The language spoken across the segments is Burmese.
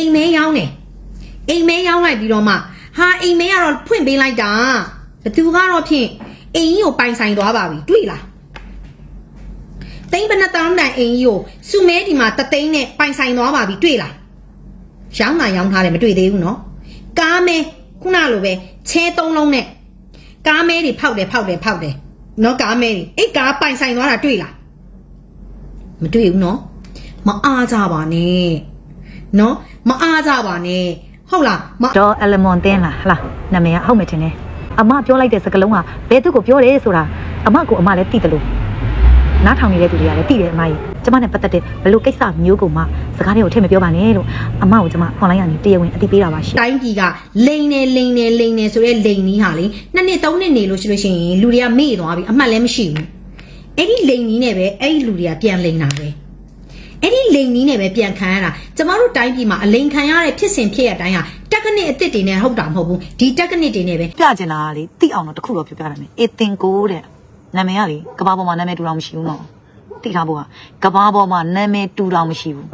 အိမ်မဲရောင်းတယ်အိမ်မဲရောင်းလိုက်ပြီးတော့မှဟာအိမ်မဲကတော့ဖွင့်ပေးလိုက်တာဘသူကတော့ဖြင့်အိမ်ကြီးကိုပိုင်ဆိုင်သွားပါပြီတွေ့လားသိန်းဘယ်နှတောင်းတန်အိမ်ကြီးကိုစုမဲဒီမှာတသိန်းနဲ့ပိုင်ဆိုင်သွားပါပြီတွေ့လားရောင်းတာရောင်းထားတယ်မတွေ့သေးဘူးနော်ကားမဲခုနလိုပဲချဲသုံးလုံးနဲ့ကားမဲတွေဖောက်တယ်ဖောက်တယ်ဖောက်တယ်နော်ကားမဲတွေအဲ့ကားပိုင်ဆိုင်သွားတာတွေ့လားမတွေ့ဘူးနော်မအားကြပါနဲ့ နော်မအားကြပါနဲ့ဟုတ်လားမဒေါ်အလမွန်တင်းလားဟလားနာမည်ကဟုတ်မယ်ထင်တယ်အမပြောလိုက်တဲ့စကားလုံးကဘယ်သူကိုပြောတယ်ဆိုတာအမကိုအမလည်းသိတယ်လို့နားထောင်နေတဲ့သူတွေကလည်းသိတယ်အမကြီးကျမနဲ့ပတ်သက်တဲ့ဘလို့ကိစ္စမျိုးကိုမှစကားတွေကိုထည့်မပြောပါနဲ့လို့အမကိုကျမအွန်လိုင်းကနေတရားဝင်အသိပေးတာပါရှင်တိုင်းပြည်ကလိန်နေလိန်နေလိန်နေဆိုရဲလိန်နီးဟာလေနှစ်နှစ်သုံးနှစ်နေလို့ရှိလို့ရှိရင်လူတွေကမေ့သွားပြီအမှတ်လည်းမရှိဘူးအဲ့ဒီလိန်နီးနဲ့ပဲအဲ့ဒီလူတွေကပြန်လိန်တာပဲ အဲ့ဒီလိန်နီးနဲ့ပဲပြန်ခံရတာကျမတို့တိုင်းပြည်မှာအလိန်ခံရတဲ့ဖြစ်စဉ်ဖြစ်ရတိုင်းဟာတက်ကနစ်အစ်စ်တွေနဲ့ဟုတ်တာမဟုတ်ဘူးဒီတက်ကနစ်တွေနဲ့ပဲပြချင်တာကလေသိအောင်တော့တခုတော့ပြောပြရမယ်အေတင်ကိုတဲ့နာမည်ကလေကဘာပေါ်မှာနာမည်တူတော်မရှိဘူးနော်သိထားဖို့ကကဘာပေါ်မှာနာမည်တူတော်မရှိဘူး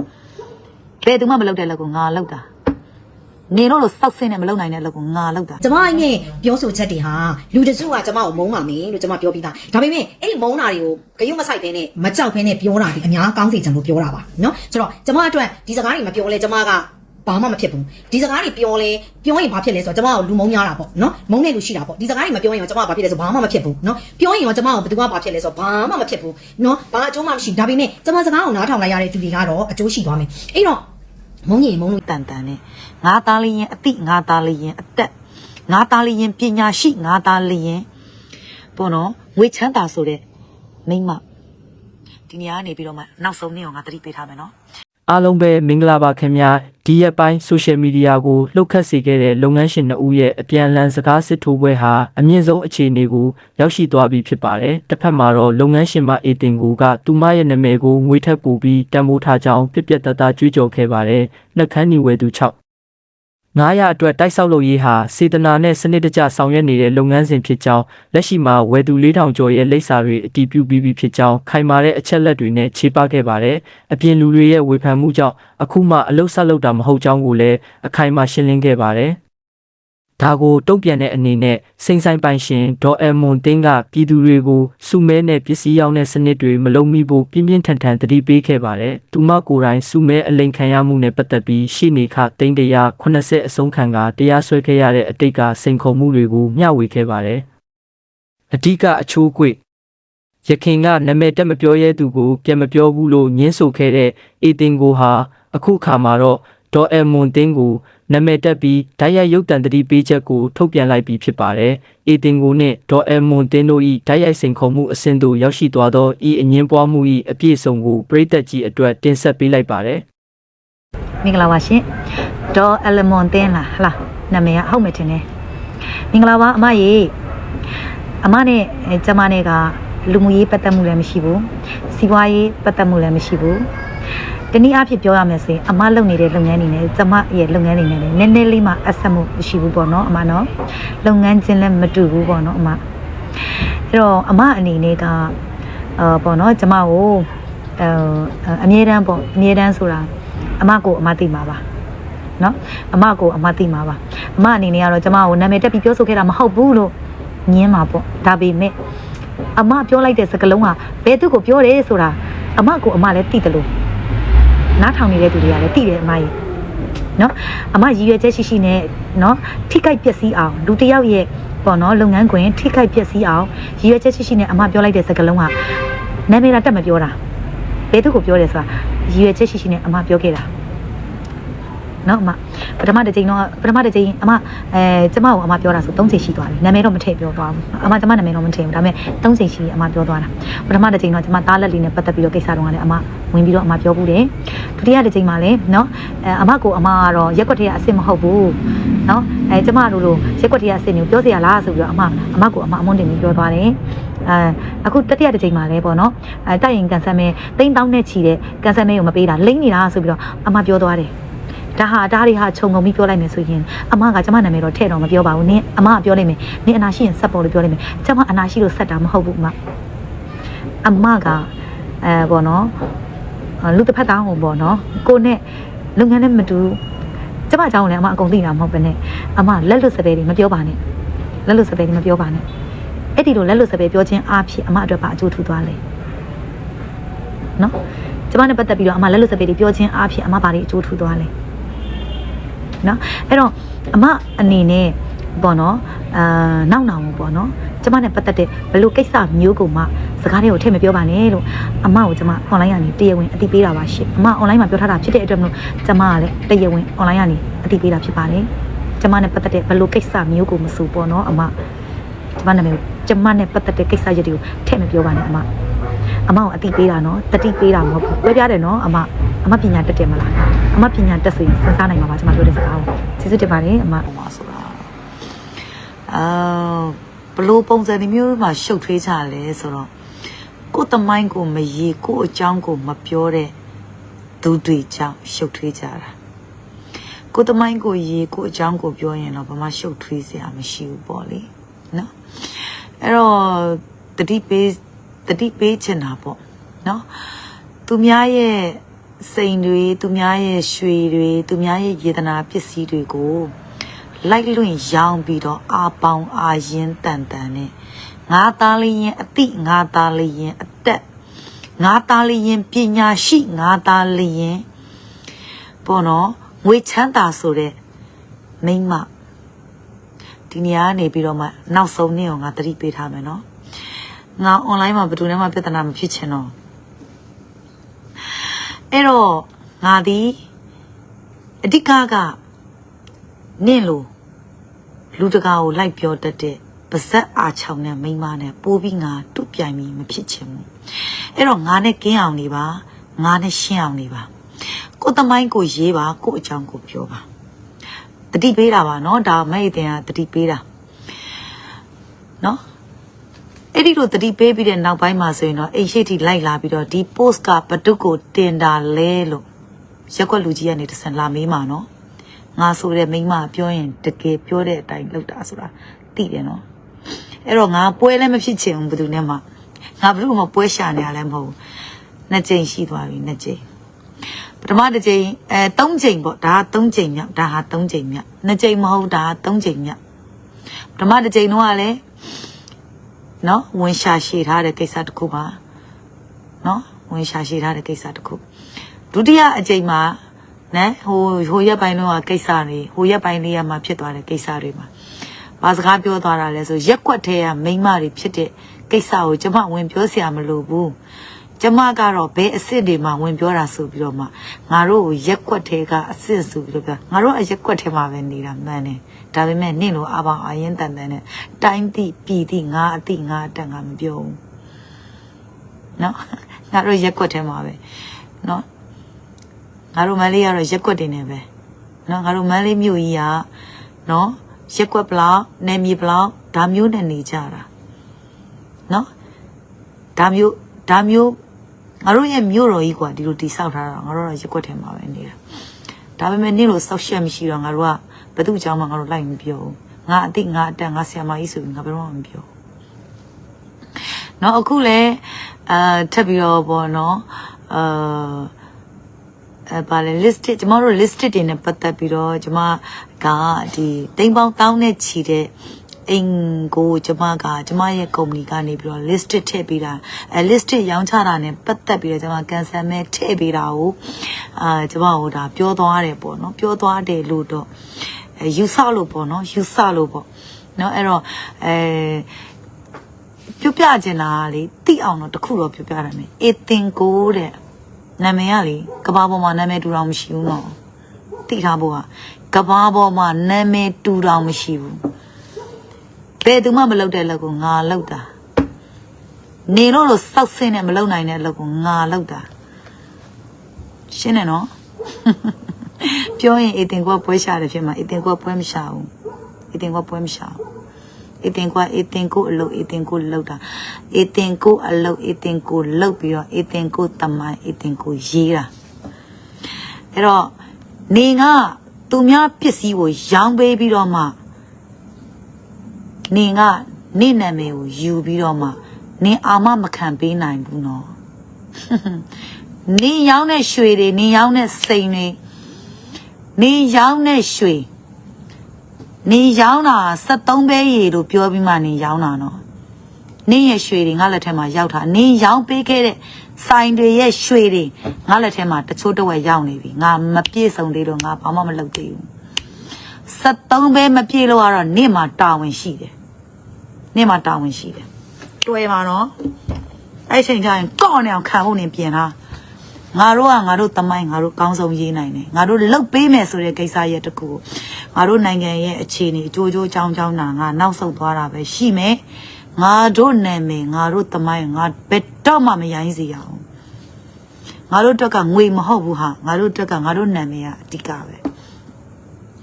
ဘယ်သူမှမလုပ်တဲ့လောက်ကိုငါလုပ်တာ ငယ်တော့လို့စောက်ဆင်းနဲ့မလုပ်နိုင်တဲ့အလုပ်ကိုငါလုပ်တာကျမအိမ်နဲ့ပြောဆိုချက်တွေဟာလူတစုကကျမကိုမုန်းပါမယ်လို့ကျမပြောပြီးသားဒါပေမဲ့အဲ့ဒီမုန်းတာတွေကိုဂရုမစိုက်ဘဲနဲ့မကြောက်ဘဲနဲ့ပြောတာဒီအများကောင်းစေချင်လို့ပြောတာပါနော်ဆိုတော့ကျမအတွက်ဒီစကားတွေမပြောလဲကျမကဘာမှမဖြစ်ဘူးဒီစကားတွေပြောလဲပြောရင်ဘာဖြစ်လဲဆိုတော့ကျမကလူမုံများတာပေါ့နော်မုံနေလူရှိတာပေါ့ဒီစကားတွေမပြောရင်ကျမကဘာဖြစ်လဲဆိုဘာမှမဖြစ်ဘူးနော်ပြောရင်ရောကျမကဘယ်သူကဘာဖြစ်လဲဆိုဘာမှမဖြစ်ဘူးနော်ဘာအကျိုးမှမရှိဒါပေမဲ့ကျမစကားကိုနားထောင်လိုက်ရတဲ့သူတွေကတော့အကျိုးရှိသွားမယ်အဲ့တော့ မုန်းရင်မုန်းလို့တန်တန်နဲ့ငါသားလေးရင်အတိငါသားလေးရင်အသက်ငါသားလေးရင်ပညာရှိငါသားလေးရင်ပေါ့နော်ငွေချမ်းသာဆိုတဲ့မိန်းမဒီနေရာကနေပြီးတော့မှနောက်ဆုံးနေ့အောင်ငါတတိပေးထားမယ်နော် အားလုံးပဲမင်္ဂလာပါခင်ဗျာဒီရက်ပိုင်းဆိုရှယ်မီဒီယာကိုလှုပ်ခတ်စေခဲ့တဲ့လုပ်ငန်းရှင်နှစ်ဦးရဲ့အပြန်အလှန်စကားစစ်ထိုးပွဲဟာအမြင့်ဆုံးအခြေအနေကိုရောက်ရှိသွားပြီဖြစ်ပါတယ်တစ်ဖက်မှာတော့လုပ်ငန်းရှင်မအေတင်ကိုကသူမရဲ့နာမည်ကိုငွေထက်ပိုပြီးတန်ဖိုးထားကြောင်းပြက်ပြက်တသားကြွေးကြော်ခဲ့ပါတယ်နှက်ခမ်းညီဝဲသူ6 900အတွက်တိုက်ဆောက်လုပ်ရေးဟာစေတနာနဲ့စနစ်တကျဆောင်ရွက်နေတဲ့လုပ်ငန်းစဉ်ဖြစ်ကြောင်းလက်ရှိမှာဝယ်သူ4000ကျော်ရဲ့လိပ်စာတွေအတည်ပြုပြီးပြီဖြစ်ကြောင်းခိုင်မာတဲ့အချက်လက်တွေနဲ့ခြေပခဲ့ပါတယ်။အပြင်လူတွေရဲ့ဝေဖန်မှုကြောင့်အခုမှအလုတ်ဆက်လုပ်တာမဟုတ်ကြောင်းကိုလည်းအခိုင်အမာရှင်းလင်းခဲ့ပါတယ်။ ဒါကိုတုံ့ပြန်တဲ့အနေနဲ့စိန်ဆိုင်ပိုင်ရှင်ဒေါ်အမွန်တင်းကပြည်သူတွေကိုစုမဲနဲ့ပစ္စည်းရောင်းတဲ့စနစ်တွေမလုံးမိဖို့ပြင်းပြင်းထန်ထန်တတိပေးခဲ့ပါတယ်။သူမကိုယ်တိုင်စုမဲအလိန်ခံရမှုနဲ့ပတ်သက်ပြီးရှေ့နေခတိန်းတရား80အဆုံးခံကတရားစွဲခဲ့ရတဲ့အတိတ်ကစိန်ခေါ်မှုတွေကိုမျှဝေခဲ့ပါတယ်။အဓိကအချိုးကွေ့ရခင်ကနာမည်တက်မပြောရဲသူကိုပြန်မပြောဘူးလို့ညင်းဆိုခဲ့တဲ့အေတင်ကိုဟာအခုခါမှာတော့ဒေါ်အမွန်တင်းကို နာမည်တက်ပြီးဓာတ်ရိုက်ရုပ်တံတတိပေးချက်ကိုထုတ်ပြန်လိုက်ပြီးဖြစ်ပါတယ်။အေတင်ကိုနဲ့ဒေါ်အမွန်တင်းတို့၏ဓာတ်ရိုက်စိန်ခေါ်မှုအဆင့်သို့ရောက်ရှိသွားသောဤအငင်းပွားမှု၏အပြည့်အစုံကိုပြည်သက်ကြီးအတွက်တင်ဆက်ပေးလိုက်ပါတယ်။မင်္ဂလာပါရှင်ဒေါ်အလမွန်တင်းလားဟလားနာမည်ကဟုတ်မယ်ထင်တယ်မင်္ဂလာပါအမရေအမနဲ့အဲကျမနဲ့ကလူမှုရေးပတ်သက်မှုလည်းမရှိဘူးစီးပွားရေးပတ်သက်မှုလည်းမရှိဘူး တနည်းအားဖြင့်ပြောရမယ်ဆိုရင်အမလုပ်နေတဲ့လုပ်ငန်းတွေနဲ့ကျမရဲ့လုပ်ငန်းတွေနဲ့လည်းနည်းနည်းလေးမှအဆက်မှုမရှိဘူးပေါ့နော်အမနော်လုပ်ငန်းချင်းလည်းမတူဘူးပေါ့နော်အမအဲ့တော့အမအနေနဲ့ကအာပေါ့နော်ကျမကိုအဲအမြဲတမ်းပေါ့အမြဲတမ်းဆိုတာအမကိုအမသိမှာပါနော်အမကိုအမသိမှာပါအမအနေနဲ့ကတော့ကျမကိုနာမည်တက်ပြီးပြောဆိုခဲ့တာမဟုတ်ဘူးလို့ညင်းမှာပေါ့ဒါပေမဲ့အမပြောလိုက်တဲ့စကားလုံးကဘယ်သူကိုပြောတယ်ဆိုတာအမကိုအမလည်းသိတယ်လို့ နားထောင်နေတဲ့သူတွေကလည်းသိတယ်အမကြီးနော်အမရည်ရွယ်ချက်ရှိရှိနဲ့နော်ထိခိုက်ပျက်စီးအောင်လူတစ်ယောက်ရဲ့ပေါ့နော်လုပ်ငန်းခွင်ထိခိုက်ပျက်စီးအောင်ရည်ရွယ်ချက်ရှိရှိနဲ့အမပြောလိုက်တဲ့စကားလုံးကနာမည်လာတက်မပြောတာဘယ်သူကိုပြောတယ်ဆိုတာရည်ရွယ်ချက်ရှိရှိနဲ့အမပြောခဲ့တာနော်အမ ပထမတစ်ချိန်တော့ပထမတစ်ချိန်အမအဲကျမကိုအမပြောတာဆို၃ချိန်ရှိသွားပြီနာမည်တော့မထည့်ပြောသွားဘူးအမကျမနာမည်တော့မထည့်ဘူးဒါပေမဲ့၃ချိန်ရှိအမပြောသွားတာပထမတစ်ချိန်တော့ကျမသားလက်လေးနဲ့ပတ်သက်ပြီးတော့ကိစ္စတော့လည်းအမဝင်ပြီးတော့အမပြောဘူးတယ်ဒုတိယတစ်ချိန်မှာလည်းနော်အဲအမကိုအမကတော့ရက်ွက်ထရအစ်စ်မဟုတ်ဘူးနော်အဲကျမတို့လိုရက်ွက်ထရအစ်စ်မျိုးပြောစရာလားဆိုပြီးတော့အမအမကိုအမအမွန်းတင်ပြီးပြောသွားတယ်အဲအခုတတိယတစ်ချိန်မှာလဲပေါ့နော်အဲတိုက်ရင်ကန်ဆယ်မဲတိန်းတောင်းနဲ့ချီတဲ့ကန်ဆယ်မဲကိုမပေးတာလိမ့်နေတာဆိုပြီးတော့အမပြောသွားတယ် ဒါဟာဒါတွေဟာခြုံငုံပြီးပြောလိုက်မယ်ဆိုရင်အမကကျမနာမည်တော့ထည့်တော့မပြောပါဘူးနင်းအမကပြောလိုက်မယ်နင်းအနာရှိရင်ဆက်ပေါ်လို့ပြောလိုက်မယ်ကျမအနာရှိလို့ဆက်တာမဟုတ်ဘူးအမအမကအဲပေါ့နော်လူတစ်ဖက်သားဟိုပေါ့နော်ကိုနဲ့လုပ်ငန်းနဲ့မတူကျမအကြောင်းကိုလည်းအမအကုန်သိတာမဟုတ်ပဲနဲ့အမလက်လွတ်စပယ်တွေမပြောပါနဲ့လက်လွတ်စပယ်တွေမပြောပါနဲ့အဲ့ဒီလိုလက်လွတ်စပယ်ပြောခြင်းအားဖြင့်အမအတွက်ပါအကျိုးထူသွားလဲနော်ကျမနဲ့ပတ်သက်ပြီးတော့အမလက်လွတ်စပယ်တွေပြောခြင်းအားဖြင့်အမဘာတွေအကျိုးထူသွားလဲ နော်အဲ့တော့အမအနေနဲ့ပေါ့နော်အာနောက်နောက်ပေါ့နော်ကျမနဲ့ပတ်သက်တဲ့ဘယ်လိုကိစ္စမျိုးကိုမှစကားတွေကိုထည့်မပြောပါနဲ့လို့အမကိုကျမ online ကနေတရားဝင်အသိပေးတာပါရှင်အမ online မှာပြောထားတာဖြစ်တဲ့အတွက်မလို့ကျမကလည်းတရားဝင် online ကနေအသိပေးတာဖြစ်ပါတယ်ကျမနဲ့ပတ်သက်တဲ့ဘယ်လိုကိစ္စမျိုးကိုမဆိုပေါ့နော်အမကျမနာမည်ကိုကျမနဲ့ပတ်သက်တဲ့ကိစ္စရပ်တွေကိုထည့်မပြောပါနဲ့အမ အမကိုအသိပေးတာနော်တတိပေးတာမဟုတ်ဘူးပြောပြတယ်နော်အမအမပညာတက်တယ်မလားအမပညာတက်ဆိုရင်စဉ်းစားနိုင်မှာပါကျမပြောတဲ့စကားကိုကျေးဇူးတင်ပါတယ်အမပုံမှာဆိုတာအာဘလို့ပုံစံဒီမျိုးမှာရှုပ်ထွေးကြလဲဆိုတော့ကိုယ်တမိုင်းကိုမရေကိုယ်အကြောင်းကိုမပြောတဲ့သူတွေကြောင့်ရှုပ်ထွေးကြတာကိုယ်တမိုင်းကိုရေကိုယ်အကြောင်းကိုပြောရင်တော့ဘာမှရှုပ်ထွေးစရာမရှိဘူးပေါ့လေနော်အဲ့တော့တတိပေး တတိပေးချင်တာပေါ့နော်သူများရဲ့စိန်တွေသူများရဲ့ရွှေတွေသူများရဲ့ယေဒနာပစ္စည်းတွေကိုလိုက်လွင့်ရောင်းပြီးတော့အာပေါင်အာရင်တန်တန်နဲ့ငါသားလေးရင်အတိငါသားလေးရင်အသက်ငါသားလေးရင်ပညာရှိငါသားလေးရင်ပေါ့နော်ငွေချမ်းသာဆိုတဲ့မိန်းမဒီနေရာကနေပြီးတော့မှနောက်ဆုံးနေ့ကိုငါသတိပေးထားမယ်နော် ငါ online မှာဘယ်သူနဲ့မှပြဿနာမဖြစ်ချင်တော့အဲ့တော့ငါဒီအဓိကက နင့်လိုလူတကာကိုလိုက်ပြောတတ်တဲ့ပါဇက်အားချောင်းတဲ့မိန်းမနဲ့ပိုးပြီးငါတူပြိုင်ပြီးမဖြစ်ချင်ဘူးအဲ့တော့ငါနဲ့ကင်းအောင်နေပါငါနဲ့ရှင်းအောင်နေပါကိုယ်သမိုင်းကိုရေးပါကိုယ့်အကြောင်းကိုပြောပါတတိပေးတာပါเนาะဒါမဲ့တင်ကတတိပေးတာเนาะအဲ့ ဒီလိုတတိပေးပြီးတဲ့နောက်ပိုင်းမှာဆိုရင်တော့အိမ်ရှိထိလိုက်လာပြီးတော့ဒီ post ကဘဒုတ်ကိုတင်တာလဲလို့ရက်ွက်လူကြီးကနေတဆန်လာမေးမှာနော်ငါဆိုတဲ့မိမပြောရင်တကယ်ပြောတဲ့အတိုင်းလုပ်တာဆိုတာသိတယ်နော်အဲ့တော့ငါပွဲလည်းမဖြစ်ချင်ဘူးဘယ်သူနဲ့မှငါဘယ်သူမှပွဲရှာနေရလည်းမဟုတ်ဘူးနှစ်ကြိမ်ရှိသွားပြီနှစ်ကြိမ်ပထမတစ်ကြိမ်အဲသုံးကြိမ်ပေါ့ဒါကသုံးကြိမ်မြောက်ဒါဟာသုံးကြိမ်မြောက်နှစ်ကြိမ်မဟုတ်ဒါကသုံးကြိမ်မြောက်ပထမတစ်ကြိမ်တော့ကလည်း နော်ဝင်ရှာရှည်ထားတဲ့ကိစ္စတစ်ခုပါနော်ဝင်ရှာရှည်ထားတဲ့ကိစ္စတစ်ခုဒုတိယအကြိမ်မှာနော်ဟိုဟိုရက်ပိုင်းတော့ကိစ္စတွေဟိုရက်ပိုင်းလေးရမှာဖြစ်သွားတဲ့ကိစ္စတွေမှာဘာစကားပြောသွားတာလဲဆိုရက်ကွက်ထဲကမိန်းမတွေဖြစ်တဲ့ကိစ္စကိုကျမဝင်ပြောစရာမလိုဘူး ကျမကတော့ဘဲအစ်စ်တွေမှာဝင်ပြောတာဆိုပြီးတော့မှငါတို့ကိုရက်ွက်ထဲကအစ်စ်ဆိုပြီးတော့ပြောငါတို့အရက်ွက်ထဲမှာပဲနေတာမှန်တယ်ဒါပေမဲ့နင့်လိုအဘောင်အရင်တန်တန်နဲ့တိုင်းတိပြည်တိငါအတိငါအတန်ကမပြောဘူးနော်ငါတို့ရက်ွက်ထဲမှာပဲနော်ငါတို့မန်လေးကတော့ရက်ွက်တင်နေပဲနော်ငါတို့မန်လေးမြို့ကြီးကနော်ရက်ွက်ဘလောက်နယ်မြေဘလောက်ဒါမျိုးနဲ့နေကြတာနော်ဒါမျိုးဒါမျိုး ငါတို့ရဲ့မြို့တော်ကြီးกว่าဒီလိုတိဆောက်ထားတာငါတို့တော့ရက်ကွက်ထဲမှာပဲနေတာဒါပေမဲ့နေ့လိုဆောက်ရှက်မရှိတော့ငါတို့ကဘသူ့ကြောင့်မှငါတို့လိုက်မပြောဘူးငါအတိငါအတက်ငါဆရာမကြီးဆိုပြီးငါဘယ်တော့မှမပြောဘူးเนาะအခုလဲအာထပ်ပြီးတော့ပေါ့เนาะအာ အဲပါလေ listed ကျမတို့ listed တွေနဲ့ပတ်သက်ပြီးတော့ကျမကဒီတိမ်ပေါင်းတောင်းနဲ့ချီတဲ့ အိမ်ကိုကျမကကျမရဲ့ company ကနေပြီးတော့ listed ထည့်ပေးတာအဲ listed ရောင်းချတာနဲ့ပတ်သက်ပြီးတော့ကျမ cancel မဲ့ထည့်ပေးတာကိုအာကျမဟိုဒါပြောသွားတယ်ပေါ့နော်ပြောသွားတယ်လို့တော့အဲယူဆလို့ပေါ့နော်ယူဆလို့ပေါ့နော်အဲ့တော့အဲပြောပြချင်တာကလေတိအောင်တော့တခုတော့ပြောပြရမယ်အေတင်ကိုတဲ့နာမည်ကလေကဘာပေါ်မှာနာမည်တူတောင်မရှိဘူးနော်သိထားဖို့ကကဘာပေါ်မှာနာမည်တူတောင်မရှိဘူး ဘယ်သူမှမလုပ်တဲ့လက်ကိုငါလုပ်တာနေလို့လို့စောက်ဆင်းနဲ့မလုပ်နိုင်တဲ့လက်ကိုငါလုပ်တာရှင်းတယ်နော်ပြောရင်အတင်ကပွဲရှာတယ်ဖြစ်မှာအတင်ကပွဲမရှာဘူးအတင်ကပွဲမရှာဘူးအတင်ကအတင်ကိုအလုပ်အတင်ကိုလောက်တာအတင်ကိုအလုပ်အတင်ကိုလောက်ပြီးတော့အတင်ကိုတမိုင်းအတင်ကိုရေးတာအဲ့တော့နေကသူများပစ္စည်းကိုရောင်းပေးပြီးတော့မှ နေကနေနာမည်ကိုယူပြီးတော့မှနေအာမမခံပေးနိုင်ဘူးနော်နေရောင်းတဲ့ရွှေတွေနေရောင်းတဲ့စိန်တွေနေရောင်းတဲ့ရွှေနေရောင်းတာ73ပဲရေလို့ပြောပြီးမှနေရောင်းတာနော်နေရဲ့ရွှေတွေငါလက်ထက်မှာရောက်တာနေရောင်းပေးခဲ့တဲ့ဆိုင်တွေရဲ့ရွှေတွေငါလက်ထက်မှာတချို့တစ်ဝက်ရောက်နေပြီငါမပြည့်စုံသေးတော့ငါဘာမှမလုပ်သေးဘူး73ပဲမပြည့်လို့ကတော့နေ့မှာတာဝန်ရှိတယ် နေ့မှာတာဝန်ရှိတယ်တွေ့ပါနော်အဲ့ချိန်ကျရင်ကော့နေအောင်ခံဖို့နေပြင်လားငါတို့ကငါတို့တမိုင်းငါတို့ကောင်းဆုံးရေးနိုင်တယ်ငါတို့လှုပ်ပေးမယ်ဆိုတဲ့ကိစ္စရဲ့တကူငါတို့နိုင်ငံရဲ့အခြေအနေအကျိုးကျိုးချောင်းချောင်းနာငါနောက်ဆုတ်သွားတာပဲရှိမယ်ငါတို့နာမည်ငါတို့တမိုင်းငါဘယ်တော့မှမရိုင်းစေရအောင်ငါတို့တက်ကငွေမဟုတ်ဘူးဟာငါတို့တက်ကငါတို့နာမည်ကအဓိကပဲ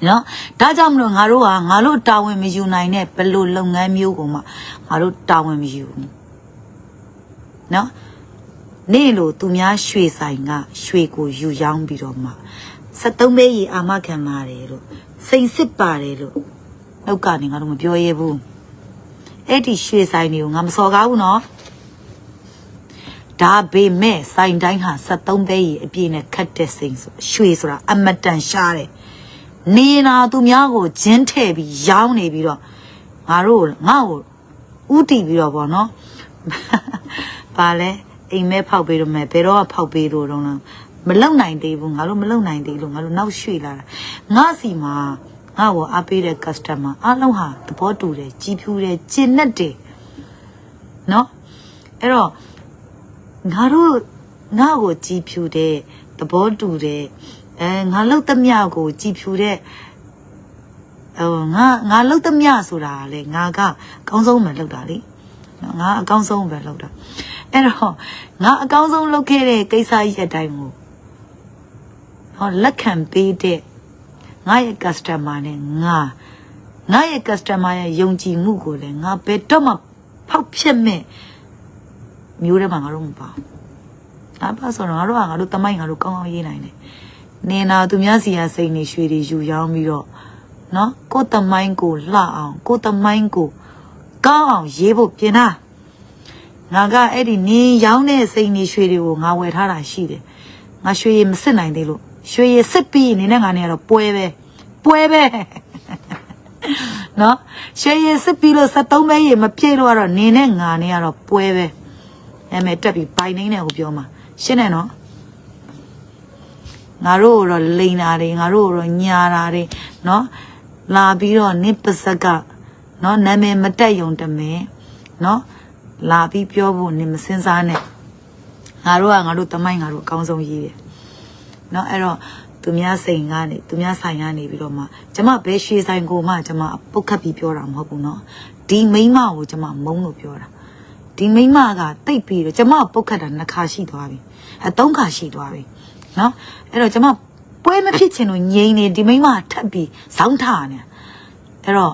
နော်ဒါကြောင့်မလို့ငါတို့ကငါတို့တာဝန်မယူနိုင်တဲ့ဘယ်လိုလုပ်ငန်းမျိုးကိုမှငါတို့တာဝန်မယူဘူးနော်နေ့လိုသူများရွှေဆိုင်ကရွှေကိုယူရောင်းပြီးတော့မှ73ပဲရီအာမခံပါတယ်လို့စိန်စစ်ပါတယ်လို့နောက်ကနေငါတို့မပြောရဘူးအဲ့ဒီရွှေဆိုင်တွေကိုငါမစော်ကားဘူးနော်ဒါပေမဲ့ဆိုင်တိုင်းဟာ73ပဲရီအပြည့်နဲ့ခတ်တဲ့စိန်ဆိုရွှေဆိုတာအမတန်ရှားတယ် နေနာသူများကိုဂျင်းထဲ့ပြီးရောင်းနေပြီးတော့ငါတို့ငါ့ကိုဥတီပြီးတော့ဗောနော်ပါလဲအိမ်မဲဖောက်ပေးတော့မယ်ဘယ်တော့မှဖောက်ပေးလို့တော့လားမလုံနိုင်သေးဘူးငါတို့မလုံနိုင်သေးလို့ငါတို့နောက်ရွှေ့လာတာငါစီမှာငါ့ကိုအားပေးတဲ့ customer အားလုံးဟာသဘောတူတယ်ကြီးဖြူတယ်ကျင့်နဲ့တယ်နော်အဲ့တော့ငါတို့ငါ့ကိုကြီးဖြူတဲ့သဘောတူတဲ့ အဲငါလှုပ်သမျှကိုကြီးဖြူတဲ့ဟိုငါငါလှုပ်သမျှဆိုတာကလေငါကအကောင်းဆုံးပဲလှုပ်တာလေနော်ငါအကောင်းဆုံးပဲလုပ်တာအဲ့တော့ငါအကောင်းဆုံးလုပ်ခဲ့တဲ့ကိစ္စကြီးအတိုင်းကိုဟောလက်ခံပေးတဲ့ငါရဲ့ customer နဲ့ငါငါရဲ့ customer ရဲ့ယုံကြည်မှုကိုလည်းငါဘယ်တော့မှဖောက်ဖြစ်မဲ့မျိုးတွေမှာငါတို့မပါဘူးငါပါဆိုတော့ငါတို့ကငါတို့တမိုင်းငါတို့ကောင်းကောင်းရေးနိုင်တယ် နေနာသူများစီရစိတ်နေရွှေတွေယူရောင်းပြီးတော့နော်ကိုယ်တမိုင်းကိုလှအောင်ကိုယ်တမိုင်းကိုကောင်းအောင်ရေးဖို့ပြင်တာငါကအဲ့ဒီနင်းရောင်းတဲ့စိန်နေရွှေတွေကိုငါဝယ်ထားတာရှိတယ်ငါရွှေရည်မစစ်နိုင်သေးလို့ရွှေရည်စစ်ပြီးနေနဲ့ငါနေရတော့ပွဲပဲပွဲပဲနော်ရွှေရည်စစ်ပြီးလို့73ပဲရည်မပြည့်လို့ကတော့နေနဲ့ငါနေရတော့ပွဲပဲအဲ့မဲ့တက်ပြီးပိုင်နေနဲ့ကိုပြောမှာရှင်းတယ်နော် ငါတို့တော့လိန်တာတွေငါတို့တော့ညာတာတွေနော်လာပြီးတော့နစ်ပစက်ကနော်နာမည်မတက်ယုံတမင်နော်လာပြီးပြောဖို့နေမစင်စားနဲ့ငါတို့ကငါတို့တမိုင်းငါတို့အကောင်းဆုံးရေးတယ်နော်အဲ့တော့သူများစိန်ကနေသူများဆိုင်ကနေပြီးတော့မှကျမဘယ်ရွှေဆိုင်ကိုမှကျမပုတ်ခတ်ပြီးပြောတာမဟုတ်ဘူးနော်ဒီမိန်းမကိုကျမမုန်းလို့ပြောတာဒီမိန်းမကတိတ်ပြီးတော့ကျမပုတ်ခတ်တာနှစ်ခါရှိသွားပြီအဲသုံးခါရှိသွားပြီနော် အဲ့တော့ကျမပွဲမဖြစ်ချင်လို့ငြိမ်နေဒီမိမထပ်ပြီးစောင်းထားနေအဲ့တော့